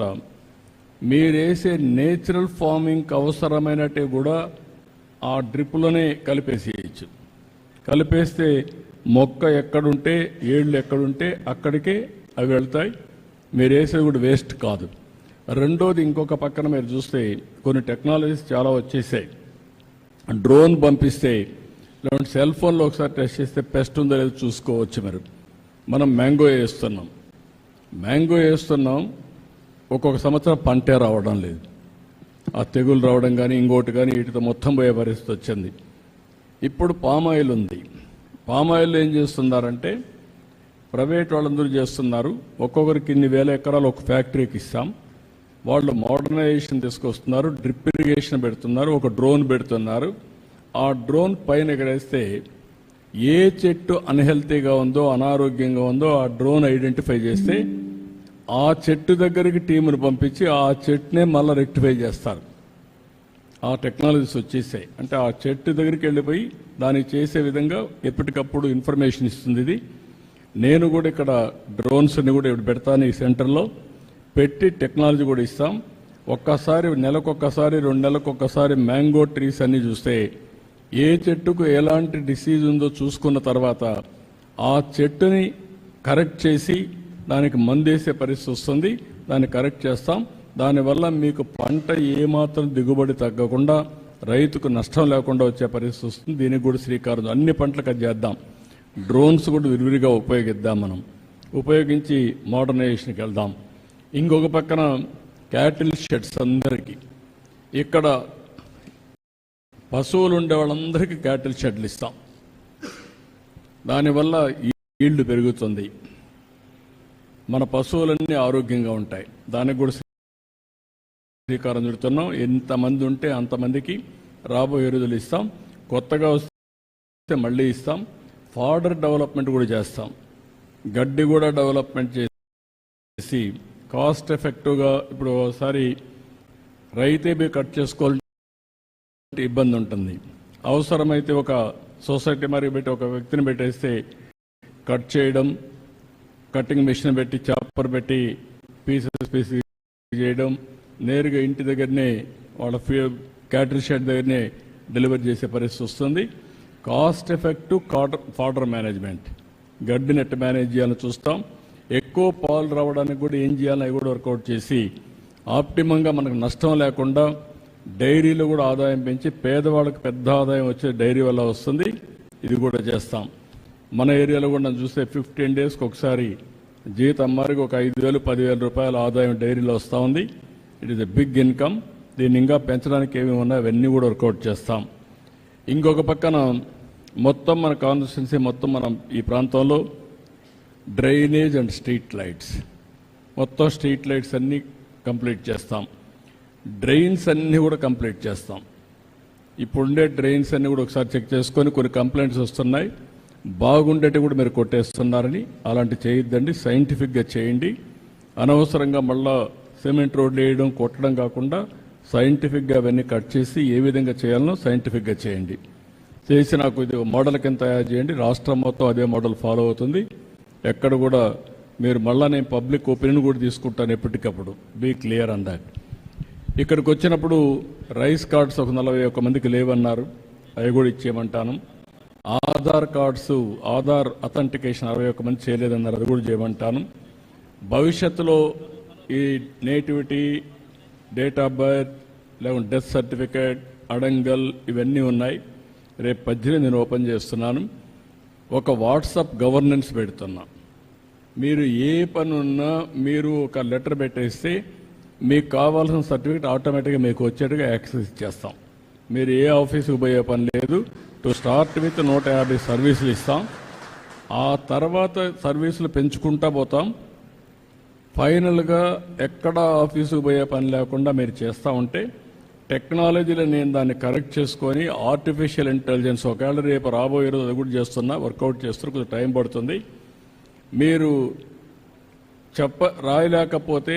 తర్వాత మీరు వేసే నేచురల్ ఫార్మింగ్కి అవసరమైనట్టే కూడా ఆ డ్రిప్లోనే కలిపేసేయచ్చు. కలిపేస్తే మొక్క ఎక్కడుంటే ఏళ్ళు ఎక్కడుంటే అక్కడికే అవి వెళ్తాయి. మీరు వేసేది కూడా వేస్ట్ కాదు. రెండోది ఇంకొక పక్కన మీరు చూస్తే కొన్ని టెక్నాలజీస్ చాలా వచ్చేసాయి. డ్రోన్ పంపిస్తే లేదంటే సెల్ ఫోన్లో ఒకసారి టెస్ట్ చేస్తే పెస్ట్ ఉందో లేదో చూసుకోవచ్చు మీరు. మనం మ్యాంగో వేస్తున్నాం. మ్యాంగో వేస్తున్నాం. ఒక్కొక్క సంవత్సరం పంటే రావడం లేదు. ఆ తెగులు రావడం కానీ ఇంకోటి కానీ వీటితో మొత్తం పోయే పరిస్థితి వచ్చింది. ఇప్పుడు పామాయిల్ ఉంది. పామాయిల్ ఏం చేస్తున్నారంటే ప్రైవేట్ వాళ్ళందరూ చేస్తున్నారు. ఒక్కొక్కరికి ఇన్ని వేల ఎకరాలు ఒక ఫ్యాక్టరీకి ఇస్తాం. వాళ్ళు మోడర్నైజేషన్ తీసుకొస్తున్నారు డ్రిప్ ఇరిగేషన్ పెడుతున్నారు ఒక డ్రోన్ పెడుతున్నారు. ఆ డ్రోన్ పైన ఎక్కడేస్తే ఏ చెట్టు అన్హెల్తీగా ఉందో అనారోగ్యంగా ఉందో ఆ డ్రోన్ ఐడెంటిఫై చేస్తే ఆ చెట్టు దగ్గరికి టీమును పంపించి ఆ చెట్టునే మళ్ళీ రెక్టిఫై చేస్తారు. ఆ టెక్నాలజీస్ వచ్చేసాయి. అంటే ఆ చెట్టు దగ్గరికి వెళ్ళిపోయి దాన్ని చేసే విధంగా ఎప్పటికప్పుడు ఇన్ఫర్మేషన్ ఇస్తుంది ఇది. నేను కూడా ఇక్కడ డ్రోన్స్ని కూడా ఇప్పుడు పెడతాను ఈ సెంటర్లో. పెట్టి టెక్నాలజీ కూడా ఇస్తాం. ఒక్కసారి నెలకొక్కసారి రెండు నెలకొక్కసారి మ్యాంగో ట్రీస్ అన్నీ చూస్తే ఏ చెట్టుకు ఎలాంటి డిసీజ్ ఉందో చూసుకున్న తర్వాత ఆ చెట్టుని కరెక్ట్ చేసి దానికి మందేసే పరిస్థితి వస్తుంది. దాన్ని కరెక్ట్ చేస్తాం. దానివల్ల మీకు పంట ఏమాత్రం దిగుబడి తగ్గకుండా రైతుకు నష్టం లేకుండా వచ్చే పరిస్థితి వస్తుంది. దీనికి కూడా శ్రీకారం అన్ని పంటలకు అది చేద్దాం. డ్రోన్స్ కూడా విరివిరిగా ఉపయోగిద్దాం మనం. ఉపయోగించి మోడర్నైజేషన్కి వెళ్దాం. ఇంకొక పక్కన క్యాటిల్ షెడ్స్ అందరికీ. ఇక్కడ పశువులు ఉండే వాళ్ళందరికీ క్యాటిల్ షెడ్లు ఇస్తాం. దానివల్ల ఈల్డ్ పెరుగుతుంది. మన పశువులన్నీ ఆరోగ్యంగా ఉంటాయి. దానికి కూడా శ్రీకారం చుడుతున్నాం. ఎంతమంది ఉంటే అంతమందికి రాబోయే రోజులు ఇస్తాం. కొత్తగా వస్తే మళ్ళీ ఇస్తాం. ఫాడర్ డెవలప్మెంట్ కూడా చేస్తాం. గడ్డి కూడా డెవలప్మెంట్ చేసి కాస్ట్ ఎఫెక్టివ్గా ఇప్పుడు ఒకసారి రైతే కట్ చేసుకోవాలంటే ఇబ్బంది ఉంటుంది. అవసరమైతే ఒక సొసైటీ మరి పెట్టి ఒక వ్యక్తిని పెట్టేస్తే కట్ చేయడం కటింగ్ మిషన్ పెట్టి చాపర్ పెట్టి పీసెస్ పీసెస్ చేయడం నేరుగా ఇంటి దగ్గరనే వాళ్ళ క్యాటరీ షెడ్ దగ్గరనే డెలివరీ చేసే పరిస్థితి వస్తుంది. Cost effective cutter fodder management గడ్డి నెట్ మేనేజ్ చేయాలని చూస్తాం. ఎక్కువ పాలు రావడానికి కూడా ఏం చేయాలని అవి కూడా వర్కౌట్ చేసి ఆప్టిమంగా మనకు నష్టం లేకుండా డైరీలో కూడా ఆదాయం పెంచి పేదవాళ్ళకి పెద్ద ఆదాయం వచ్చే డైరీ వల్ల వస్తుంది. ఇది కూడా చేస్తాం. మన ఏరియాలో కూడా చూస్తే ఫిఫ్టీన్ డేస్కి ఒకసారి జీతం అమ్మారికి ఒక ఐదు వేలు పదివేల రూపాయల ఆదాయం డైరీలో వస్తూ ఉంది. It is a big income దీన్ని ఇంకా పెంచడానికి ఏమి ఉన్నాయి అవన్నీ కూడా వర్కౌట్ చేస్తాం. ఇంకొక పక్కన మొత్తం మన కాన్స్టిట్యున్సీ మొత్తం మనం ఈ ప్రాంతంలో డ్రైనేజ్ అండ్ స్ట్రీట్ లైట్స్. మొత్తం స్ట్రీట్ లైట్స్ అన్నీ కంప్లీట్ చేస్తాం. డ్రైన్స్ అన్నీ కూడా కంప్లీట్ చేస్తాం. ఇప్పుడుండే డ్రైన్స్ అన్నీ కూడా ఒకసారి చెక్ చేసుకొని కొన్ని కంప్లైంట్స్ వస్తున్నాయి. బాగుండేటి కూడా మీరు కొట్టేస్తున్నారని అలాంటి చేయొద్దండి సైంటిఫిక్గా చేయండి. అనవసరంగా మళ్ళా సిమెంట్ రోడ్లు వేయడం కొట్టడం కాకుండా సైంటిఫిక్గా అవన్నీ కట్ చేసి ఏ విధంగా చేయాలనో సైంటిఫిక్గా చేయండి. చేసి నాకు ఇది మోడల్ కింద తయారు చేయండి. రాష్ట్రం మొత్తం అదే మోడల్ ఫాలో అవుతుంది. ఎక్కడ కూడా మీరు మళ్ళా నేను పబ్లిక్ ఒపీనియన్ కూడా తీసుకుంటాను ఎప్పటికప్పుడు. Be clear on that. ఇక్కడికి వచ్చినప్పుడు రైస్ కార్డ్స్ ఒక నలభై ఒక్క మందికి లేవన్నారు. అవి కూడా ఇచ్చేయమంటాను. ఆధార్ కార్డ్స్ ఆధార్ అథెంటికేషన్ అరవై ఒక్క మంది చేయలేదన్నారు అది కూడా చేయమంటాను. భవిష్యత్తులో ఈ నేటివిటీ డేట్ ఆఫ్ బర్త్ లేకుంటే డెత్ సర్టిఫికేట్ అడంగల్ ఇవన్నీ ఉన్నాయి. రేపు పద్దెనిమిది నేను ఓపెన్ చేస్తున్నాను. ఒక వాట్సాప్ గవర్నెన్స్ పెడుతున్నా. మీరు ఏ పని ఉన్నా మీరు ఒక లెటర్ పెట్టేస్తే మీకు కావాల్సిన సర్టిఫికేట్ ఆటోమేటిక్గా మీకు వచ్చేట్టుగా యాక్సెస్ ఇచ్చేస్తాం. మీరు ఏ ఆఫీసుకు పోయే పని లేదు. టు స్టార్ట్ విత్ నూట యాభై సర్వీసులు ఇస్తాం. ఆ తర్వాత సర్వీసులు పెంచుకుంటా పోతాం. ఫైనల్గా ఎక్కడ ఆఫీసుకు పోయే పని లేకుండా మీరు చేస్తూ ఉంటే టెక్నాలజీలో నేను దాన్ని కరెక్ట్ చేసుకొని ఆర్టిఫిషియల్ ఇంటెలిజెన్స్ ఒకవేళ రేపు రాబోయే రోజు అది కూడా చేస్తున్నా వర్కౌట్ చేస్తున్నా కొంచెం టైం పడుతుంది. మీరు చెప్ప రాయలేకపోతే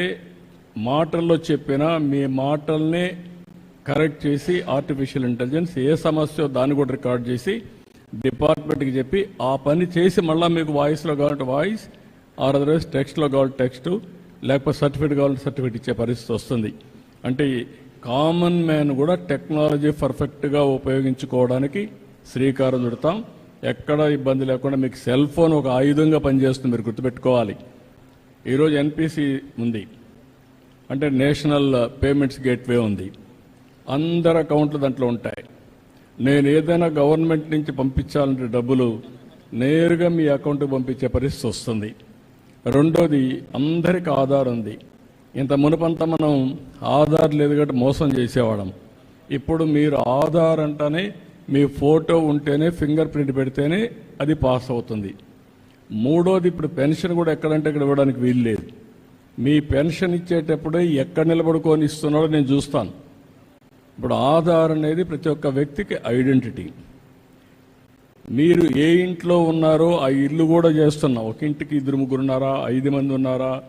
మాటల్లో చెప్పినా మీ మాటల్ని కరెక్ట్ చేసి ఆర్టిఫిషియల్ ఇంటెలిజెన్స్ ఏ సమస్య దాన్ని కూడా రికార్డ్ చేసి డిపార్ట్మెంట్కి చెప్పి ఆ పని చేసి మళ్ళీ మీకు వాయిస్లో కావాలంటే వాయిస్ ఆర్ అదర్వైజ్ టెక్స్ట్లో కావాలంటే టెక్స్ట్ లేకపోతే సర్టిఫికేట్ కావాలంటే సర్టిఫికేట్ ఇచ్చే పరిస్థితి వస్తుంది. అంటే కామన్ మ్యాన్ కూడా టెక్నాలజీ పర్ఫెక్ట్గా ఉపయోగించుకోవడానికి శ్రీకారం చుడతాం. ఎక్కడ ఇబ్బంది లేకుండా మీకు సెల్ ఫోన్ ఒక ఆయుధంగా పనిచేస్తుంది మీరు గుర్తుపెట్టుకోవాలి. ఈరోజు ఎన్పిసి ఉంది. అంటే నేషనల్ పేమెంట్స్ గేట్వే ఉంది. అందరి అకౌంట్లు దాంట్లో ఉంటాయి. నేను ఏదైనా గవర్నమెంట్ నుంచి పంపించాలంటే డబ్బులు నేరుగా మీ అకౌంట్కి పంపించే పరిస్థితి వస్తుంది. రెండోది అందరికి ఆధార్ ఉంది. ఇంత మునుపంతా మనం ఆధార్ లేదు కాబట్టి మోసం చేసేవాళ్ళం. ఇప్పుడు మీరు ఆధార్ అంటేనే మీ ఫోటో ఉంటేనే ఫింగర్ ప్రింట్ పెడితేనే అది పాస్ అవుతుంది. మూడోది ఇప్పుడు పెన్షన్ కూడా ఎక్కడంటే ఇక్కడ ఇవ్వడానికి వీలు లేదు మీ పెన్షన్ ఇచ్చేటప్పుడే ఎక్కడ నిలబడుకొని ఇస్తున్నాడో నేను చూస్తాను. ఇప్పుడు ఆధార్ అనేది ప్రతి ఒక్క వ్యక్తికి ఐడెంటిటీ. మీరు ఏ ఇంట్లో ఉన్నారో ఆ ఇల్లు కూడా చేస్తున్నాం. ఒక ఇంటికి ఇద్దరు ముగ్గురు ఉన్నారా? ఐదు మంది ఉన్నారా?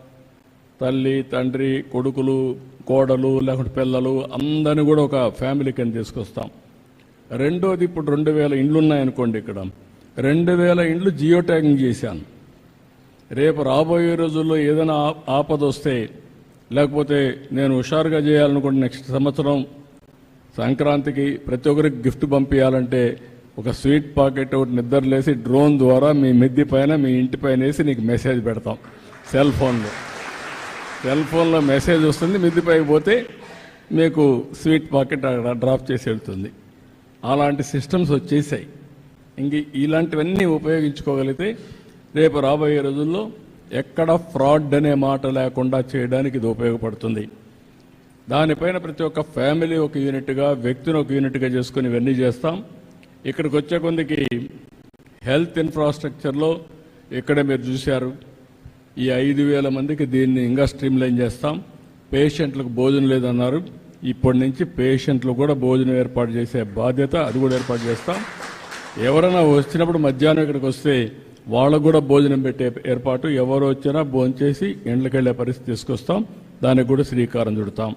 తల్లి తండ్రి కొడుకులు కోడలు లేకుంటే పిల్లలు అందరిని కూడా ఒక ఫ్యామిలీ కింద తీసుకొస్తాం. రెండోది ఇప్పుడు రెండు వేల ఇండ్లు ఉన్నాయనుకోండి ఇక్కడ. రెండు వేల ఇండ్లు జియో ట్యాగింగ్ చేశాను. రేపు రాబోయే రోజుల్లో ఏదైనా ఆ- ఆపద వస్తే లేకపోతే నేను హుషారుగా చేయాలనుకుంటే నెక్స్ట్ సంవత్సరం సంక్రాంతికి ప్రతి ఒక్కరికి గిఫ్ట్ పంపించాలంటే ఒక స్వీట్ పాకెట్ ఒకటి నిద్రలేసి డ్రోన్ ద్వారా మీ మిద్ది పైన మీ ఇంటి పైన వేసి నీకు మెసేజ్ పెడతాం. సెల్ ఫోన్లో. సెల్ ఫోన్లో మెసేజ్ వస్తుంది మిద్దిపై పోతే మీకు స్వీట్ పాకెట్ అక్కడ డ్రాప్ చేసి వెళ్తుంది. అలాంటి సిస్టమ్స్ వచ్చేసాయి. ఇంక ఇలాంటివన్నీ ఉపయోగించుకోగలిగితే రేపు రాబోయే రోజుల్లో ఎక్కడ ఫ్రాడ్ అనే మాట లేకుండా చేయడానికి ఇది ఉపయోగపడుతుంది. దానిపైన ప్రతి ఒక్క ఫ్యామిలీ ఒక యూనిట్గా వ్యక్తిని ఒక యూనిట్గా చేసుకుని ఇవన్నీ చేస్తాం. ఇక్కడికి వచ్చే కొందికి హెల్త్ ఇన్ఫ్రాస్ట్రక్చర్లో ఇక్కడే మీరు చూశారు. ఈ ఐదు వేల మందికి దీన్ని ఇంకా స్ట్రీమ్ లైన్ చేస్తాం. పేషెంట్లకు భోజనం లేదన్నారు. ఇప్పటి నుంచి పేషెంట్లు కూడా భోజనం ఏర్పాటు చేసే బాధ్యత అది కూడా ఏర్పాటు చేస్తాం. ఎవరైనా వచ్చినప్పుడు మధ్యాహ్నం ఇక్కడికి వస్తే వాళ్ళకు కూడా భోజనం పెట్టే ఏర్పాటు. ఎవరు వచ్చినా భోంచేసి ఇండ్లకి పరిస్థితి తీసుకొస్తాం. దానికి కూడా శ్రీకారం చుడతాం.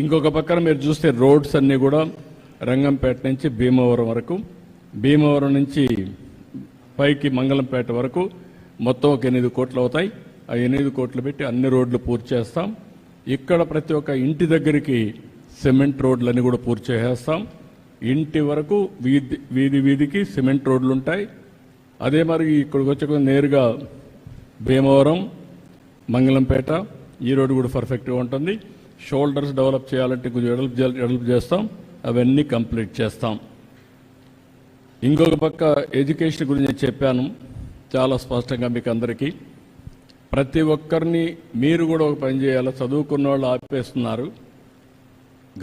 ఇంకొక పక్కన మీరు చూస్తే రోడ్స్ అన్నీ కూడా రంగంపేట నుంచి భీమవరం వరకు. భీమవరం నుంచి పైకి మంగళంపేట వరకు మొత్తం ఒక ఎనిమిది కోట్లు అవుతాయి. ఆ ఎనిమిది కోట్లు పెట్టి అన్ని రోడ్లు పూర్తి చేస్తాం. ఇక్కడ ప్రతి ఒక్క ఇంటి దగ్గరికి సిమెంట్ రోడ్లన్నీ కూడా పూర్తి చేసేస్తాం. ఇంటి వరకు వీధి వీధి వీధికి సిమెంట్ రోడ్లు ఉంటాయి. అదే మరి ఇక్కడికి వచ్చే నేరుగా భీమవరం మంగళంపేట ఈ రోడ్డు కూడా పర్ఫెక్ట్గా ఉంటుంది. షోల్డర్స్ డెవలప్ చేయాలంటే కొంచెం డెవలప్ డెవలప్ చేస్తాం. అవన్నీ కంప్లీట్ చేస్తాం. ఇంకొక పక్క ఎడ్యుకేషన్ గురించి చెప్పాను. చాలా స్పష్టంగా మీకు అందరికీ. ప్రతి ఒక్కరిని మీరు కూడా ఒక పని చేయాలి. చదువుకున్న వాళ్ళు ఆపేస్తున్నారు.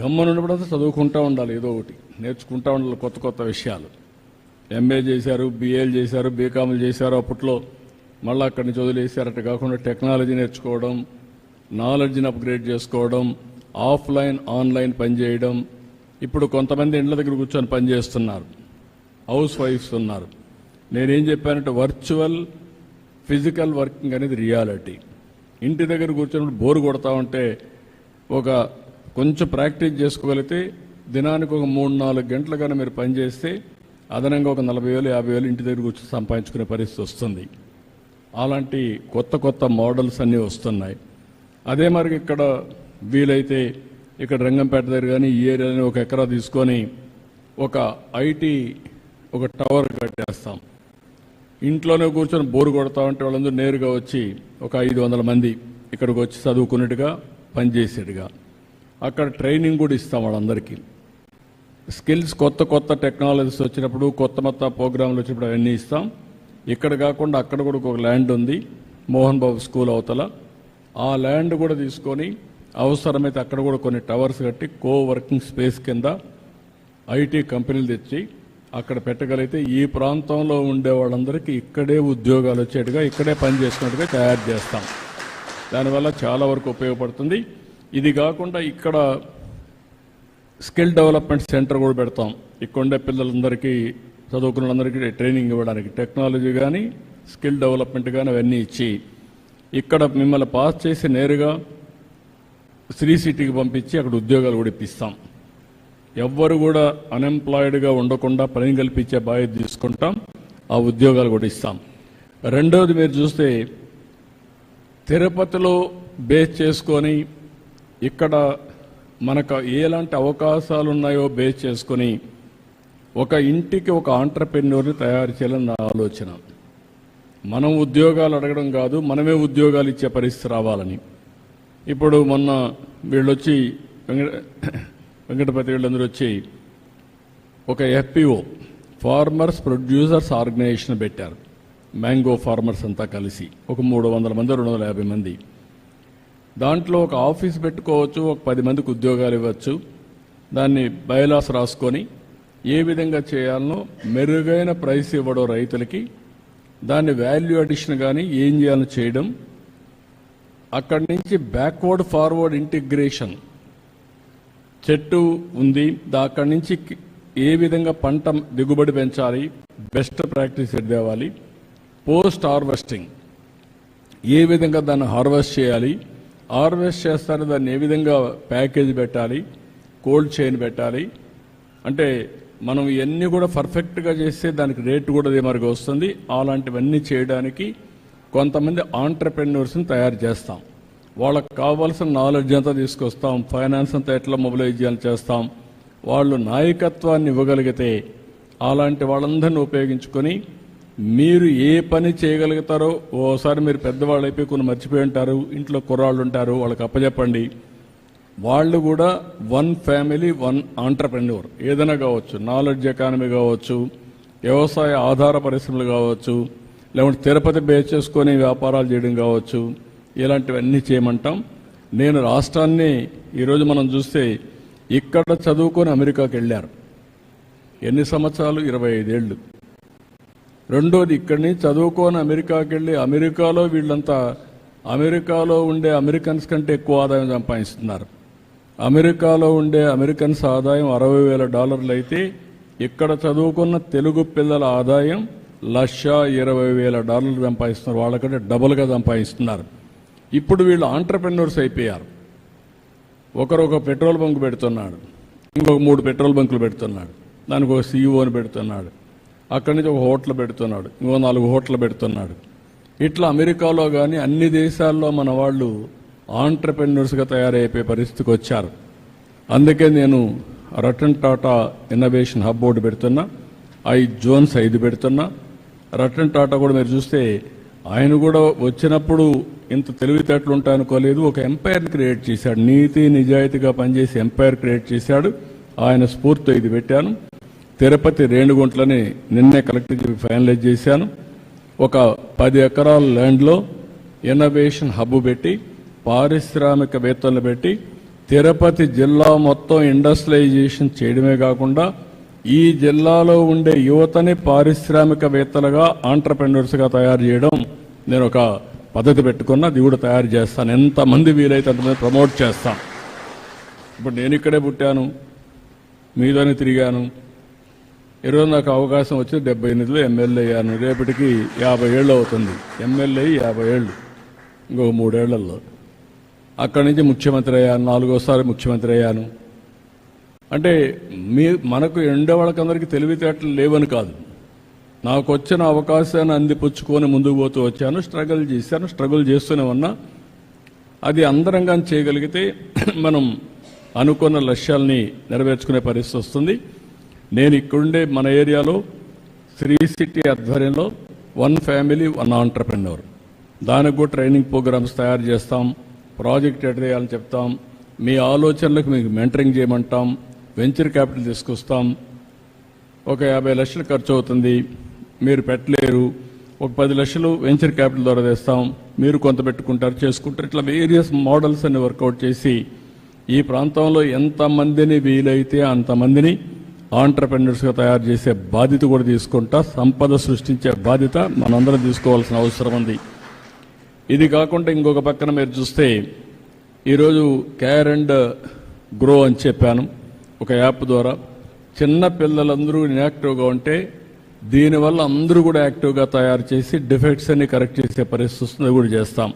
గమ్మనున్నప్పుడు చదువుకుంటూ ఉండాలి ఏదో ఒకటి. నేర్చుకుంటూ ఉండాలి కొత్త కొత్త విషయాలు. ఎంఏ చేశారు బిఏలు చేశారు బీకామ్లు చేశారు అప్పట్లో. మళ్ళీ అక్కడి నుంచి వదిలేశారట. కాకుండా టెక్నాలజీ నేర్చుకోవడం నాలెడ్జ్ని అప్గ్రేడ్ చేసుకోవడం ఆఫ్లైన్ ఆన్లైన్ పనిచేయడం ఇప్పుడు కొంతమంది ఇండ్ల దగ్గర కూర్చొని పనిచేస్తున్నారు హౌస్ వైఫ్స్ ఉన్నారు. నేనేం చెప్పానంటే వర్చువల్ ఫిజికల్ వర్కింగ్ అనేది రియాలిటీ. ఇంటి దగ్గర కూర్చొని బోర్ కొడతా ఉంటే ఒక కొంచెం ప్రాక్టీస్ చేసుకోగలిగితే దినానికి ఒక మూడు నాలుగు గంటలు కానీ మీరు పనిచేస్తే అదనంగా ఒక నలభై వేలు యాభై వేలు ఇంటి దగ్గర కూర్చొని సంపాదించుకునే పరిస్థితి వస్తుంది. అలాంటి కొత్త కొత్త మోడల్స్ అన్నీ వస్తున్నాయి. అదే మరి ఇక్కడ వీలైతే ఇక్కడ రంగంపేట దగ్గర కానీ ఈ ఏరియాని ఒక ఎకరా తీసుకొని ఒక ఐటీ ఒక టవర్ కట్టేస్తాం. ఇంట్లోనే కూర్చొని బోరు కొడతా ఉంటే వాళ్ళందరూ నేరుగా వచ్చి ఒక ఐదు వందల మంది ఇక్కడికి వచ్చి చదువుకున్నట్టుగా పనిచేసేట్టుగా అక్కడ ట్రైనింగ్ కూడా ఇస్తాం వాళ్ళందరికీ. స్కిల్స్ కొత్త కొత్త టెక్నాలజీస్ వచ్చినప్పుడు కొత్త కొత్త ప్రోగ్రాంలు వచ్చినప్పుడు అవన్నీ ఇస్తాం. ఇక్కడ కాకుండా అక్కడ కూడా ఒక ల్యాండ్ ఉంది. మోహన్ బాబు స్కూల్ అవతల. ఆ ల్యాండ్ కూడా తీసుకొని అవసరమైతే అక్కడ కూడా కొన్ని టవర్స్ కట్టి కో వర్కింగ్ స్పేస్ కింద ఐటీ కంపెనీలు తెచ్చి అక్కడ పెట్టగలిగితే ఈ ప్రాంతంలో ఉండే వాళ్ళందరికీ ఇక్కడే ఉద్యోగాలు వచ్చేట్టుగా ఇక్కడే పని తయారు చేస్తాం. దానివల్ల చాలా వరకు ఉపయోగపడుతుంది. ఇది కాకుండా ఇక్కడ స్కిల్ డెవలప్మెంట్ సెంటర్ కూడా పెడతాం. ఇక్కడ ఉండే పిల్లలందరికీ చదువుకున్న వాళ్ళందరికీ ట్రైనింగ్ ఇవ్వడానికి. టెక్నాలజీ కానీ స్కిల్ డెవలప్మెంట్ కానీ అవన్నీ ఇచ్చి ఇక్కడ మిమ్మల్ని పాస్ చేసి నేరుగా శ్రీ సిటీకి పంపించి అక్కడ ఉద్యోగాలు కూడా ఇప్పిస్తాం. ఎవ్వరు కూడా అన్ఎంప్లాయిడ్గా ఉండకుండా పని కల్పించే బాధ్యత తీసుకుంటాం. ఆ ఉద్యోగాలు కూడా ఇస్తాం. రెండవది మీరు చూస్తే తిరుపతిలో బేస్ చేసుకొని ఇక్కడ మనకు ఎలాంటి అవకాశాలు ఉన్నాయో బేస్ చేసుకొని ఒక ఇంటికి ఒక ఆంటర్ప్రెన్యూర్ని తయారు చేయాలని నా ఆలోచన. మనం ఉద్యోగాలు అడగడం కాదు మనమే ఉద్యోగాలు ఇచ్చే పరిస్థితి రావాలని. ఇప్పుడు మొన్న వీళ్ళొచ్చి వెంకట వెంకటపతి వీళ్ళందరూ వచ్చి ఒక ఎఫ్పిఓ ఫార్మర్స్ ప్రొడ్యూసర్స్ ఆర్గనైజేషన్ పెట్టారు. మ్యాంగో ఫార్మర్స్ అంతా కలిసి ఒక మూడు వందల మంది రెండు వందల యాభై మంది. దాంట్లో ఒక ఆఫీస్ పెట్టుకోవచ్చు ఒక పది మందికి ఉద్యోగాలు ఇవ్వచ్చు. దాన్ని బయలాస్ రాసుకొని ఏ విధంగా చేయాలనో మెరుగైన ప్రైస్ ఇవ్వడం రైతులకి దాన్ని వాల్యూ అడిషన్ కానీ ఏం చేయాలో చేయడం. అక్కడి నుంచి బ్యాక్వర్డ్ ఫార్వర్డ్ ఇంటిగ్రేషన్ చెట్టు ఉంది. అక్కడి నుంచి ఏ విధంగా పంట దిగుబడి పెంచాలి? బెస్ట్ ప్రాక్టీస్ తేవాలి? పోస్ట్ హార్వెస్టింగ్ ఏ విధంగా దాన్ని హార్వెస్ట్ చేయాలి? హార్వెస్ట్ చేస్తారు దాన్ని ఏ విధంగా ప్యాకేజ్ పెట్టాలి? కోల్డ్ చైన్ పెట్టాలి? అంటే మనం ఇవన్నీ కూడా పర్ఫెక్ట్గా చేస్తే దానికి రేటు కూడా అదే వస్తుంది. అలాంటివన్నీ చేయడానికి కొంతమంది ఆంటర్ప్రెన్యూర్స్ని తయారు చేస్తాం. వాళ్ళకి కావాల్సిన నాలెడ్జ్ అంతా తీసుకొస్తాం. ఫైనాన్స్ అంతా ఎట్లా మొబిలైజ్ చేయాలని చేస్తాం. వాళ్ళు నాయకత్వాన్ని ఇవ్వగలిగితే అలాంటి వాళ్ళందరినీ ఉపయోగించుకొని మీరు ఏ పని చేయగలుగుతారో ఓసారి మీరు పెద్దవాళ్ళు అయిపోయి కొన్ని మర్చిపోయి ఉంటారు. ఇంట్లో కుర్రాళ్ళు ఉంటారు. వాళ్ళకి అప్పచెప్పండి వాళ్ళు కూడా వన్ ఫ్యామిలీ వన్ ఆంటర్ప్రెన్యూర్. ఏదైనా కావచ్చు నాలెడ్జ్ ఎకానమీ కావచ్చు వ్యవసాయ ఆధార పరిశ్రమలు కావచ్చు లేకుంటే తిరుపతి బేస్ చేసుకొని వ్యాపారాలు చేయడం కావచ్చు ఇలాంటివన్నీ చేయమంటాం. నేను రాష్ట్రాన్ని ఈరోజు మనం చూస్తే ఇక్కడ చదువుకొని అమెరికాకి వెళ్ళారు. ఎన్ని సంవత్సరాలు? ఇరవై ఐదేళ్ళు. రెండోది ఇక్కడి నుంచి చదువుకొని అమెరికాకి వెళ్ళి అమెరికాలో వీళ్ళంతా అమెరికాలో ఉండే అమెరికన్స్ కంటే ఎక్కువ ఆదాయం సంపాదిస్తున్నారు. అమెరికాలో ఉండే అమెరికన్స్ ఆదాయం అరవై వేల డాలర్లు అయితే ఇక్కడ చదువుకున్న తెలుగు పిల్లల ఆదాయం లక్ష ఇరవై వేల డాలర్లు సంపాదిస్తున్నారు. వాళ్ళకంటే డబుల్గా సంపాదిస్తున్నారు. ఇప్పుడు వీళ్ళు ఆంటర్ప్రెన్యూర్స్ అయిపోయారు. ఒకరు ఒక పెట్రోల్ బంక్ పెడుతున్నాడు. ఇంకొక మూడు పెట్రోల్ బంకులు పెడుతున్నాడు. దానికి ఒక సీఈఓని పెడుతున్నాడు. అక్కడి నుంచి ఒక హోటల్ పెడుతున్నాడు. ఇంకో నాలుగు హోటల్ పెడుతున్నాడు. ఇట్లా అమెరికాలో కానీ అన్ని దేశాల్లో మన వాళ్ళు ఆంటర్ప్రెన్యూర్స్గా తయారైపోయే పరిస్థితికి వచ్చారు. అందుకే నేను Ratan Tata innovation hub board పెడుతున్నా ఐ జోన్స్ ఐదు పెడుతున్నా. రటన్ టాటా కూడా మీరు చూస్తే ఆయన కూడా వచ్చినప్పుడు ఇంత తెలివితేటలు ఉంటాయనుకోలేదు ఒక ఎంపైర్ క్రియేట్ చేశాడు. నీతి నిజాయితీగా పనిచేసి ఎంపైర్ క్రియేట్ చేశాడు. ఆయన స్ఫూర్తితో ఇది పెట్టాను. తిరుపతి రేణుగుంట్లని నిన్నే కలెక్టర్ చెప్పి ఫైనలైజ్ చేశాను. ఒక పది ఎకరాల ల్యాండ్లో ఇన్నోవేషన్ హబ్ పెట్టి పారిశ్రామికవేత్తలు పెట్టి తిరుపతి జిల్లా మొత్తం ఇండస్ట్రియలైజేషన్ చేయడమే కాకుండా ఈ జిల్లాలో ఉండే యువతని పారిశ్రామికవేత్తలుగా ఆంటర్ప్రెన్యూర్స్గా తయారు చేయడం నేను ఒక పద్ధతి పెట్టుకున్న అది కూడా తయారు చేస్తాను. ఎంతమంది వీలైతే అంతమంది ప్రమోట్ చేస్తాం. ఇప్పుడు నేను ఇక్కడే పుట్టాను మీదని తిరిగాను. ఈరోజు నాకు అవకాశం వచ్చి డెబ్బై ఎనిమిదిలో ఎమ్మెల్యే అయ్యాను. రేపటికి యాభై ఏళ్ళు అవుతుంది. ఎమ్మెల్యే యాభై ఏళ్ళు. ఇంకో మూడేళ్ళలో. అక్కడి నుంచి ముఖ్యమంత్రి అయ్యాను నాలుగోసారి ముఖ్యమంత్రి అయ్యాను. అంటే మీ మనకు ఎండే వాళ్ళకందరికీ తెలివితేటలు లేవని కాదు. నాకు వచ్చిన అవకాశాన్ని అందిపుచ్చుకొని ముందుకు పోతూ వచ్చాను స్ట్రగుల్ చేశాను స్ట్రగుల్ చేస్తూనే ఉన్నా. అది అందరంగా చేయగలిగితే మనం అనుకున్న లక్ష్యాల్ని నెరవేర్చుకునే పరిస్థితి వస్తుంది. నేను ఇక్కడుండే మన ఏరియాలో శ్రీ సిటీ ఆధ్వర్యంలో వన్ ఫ్యామిలీ వన్ ఆంటర్ప్రెన్యూర్. దానికి కూడా ట్రైనింగ్ ప్రోగ్రామ్స్ తయారు చేస్తాం. ప్రాజెక్ట్ ఎట్ చేయాలని చెప్తాం. మీ ఆలోచనలకు మీకు మెంటరింగ్ చేయమంటాం. వెంచర్ క్యాపిటల్ తీసుకొస్తాం. ఒక యాభై లక్షలు ఖర్చు అవుతుంది. మీరు పెట్టలేరు. ఒక పది లక్షలు వెంచర్ క్యాపిటల్ ద్వారా తెస్తాం. మీరు కొంత పెట్టుకుంటారు చేసుకుంటారు. ఇట్లా వేరియస్ మోడల్స్ అన్ని వర్కౌట్ చేసి ఈ ప్రాంతంలో ఎంతమందిని వీలైతే అంతమందిని ఆంటర్ప్రెన్యూర్స్గా తయారు చేసే బాధ్యత కూడా తీసుకుంటా. సంపద సృష్టించే బాధ్యత మనందరం తీసుకోవాల్సిన అవసరం ఉంది. ఇది కాకుండా ఇంకొక పక్కన మీరు చూస్తే ఈరోజు కేర్ అండ్ గ్రో అని చెప్పాను ఒక యాప్ ద్వారా. చిన్న పిల్లలందరూ ఇన్యాక్టివ్గా ఉంటే దీనివల్ల అందరూ కూడా యాక్టివ్గా తయారు చేసి డిఫెక్ట్స్ అన్ని కరెక్ట్ చేసే పరిస్థితి కూడా చేస్తాం.